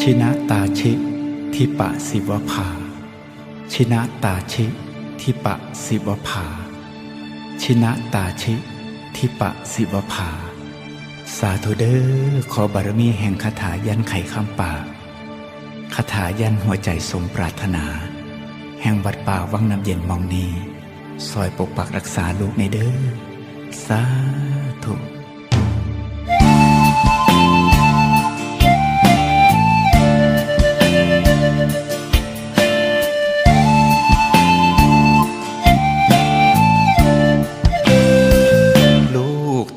ชินะตาชิ ทิปะสิวภา ชินะตาชิ ทิปะสิวภา ชินะตาชิ ทิปะสิวภา สาธุเด้อขอบารมีแห่งคาถายันไขคำปาคาถายันหัวใจสมปรารถนา แห่งวัดป่าวังน้ำเย็นมองนีซอยปกปักรักษาลูกในเด้อสา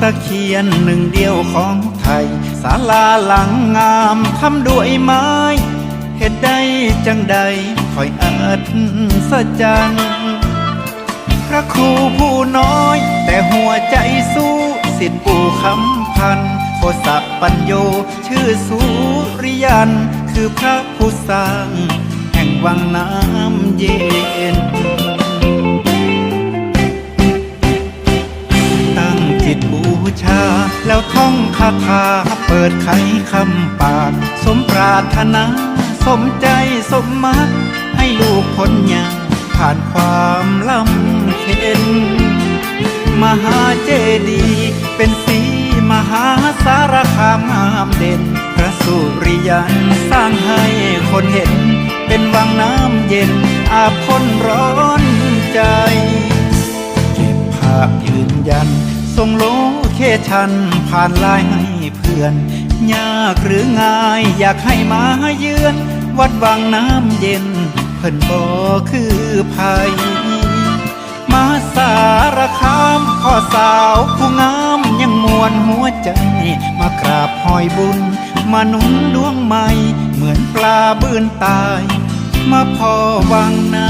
ตะเคียนหนึ่งเดียวของไทย ศาลาหลังงามทำด้วยไม้เหตุใดจังใดคอยอัศจรรย์พระครูผู้น้อย แต่หัวใจสู้สิทธิปู่คำพันโคสะปัญโย ชื่อสุริยัน คือพระผู้สร้าง แห่งวังน้ำ บูชา แล้วท่องคาถาเปิดไขคำปาก สมปรารถนา สมใจสมมัก ให้ลูกพ้นยากผ่านความลำเค็นมหาเจดีย์เป็นสีมหาสารคามงามเด่น พระสุริยันสร้างให้คนเห็น เป็นวังน้ำเย็น อาบพ้นร้อนใจ เก็บภาพยืนยัน ส่งโลเคชันผ่านไลน์ให้เพื่อน ยากหรือง่ายอยากให้มาเยือน วัดวังน้ำเย็น เพิ่นบอคือภัย มาสารคามพ่อสาวผู้งามยังมวนหัวใจ มากราบหอยบุญ มาหนุนดวงใหม่ เหมือนปลาบื้นตาย มาพอวังน้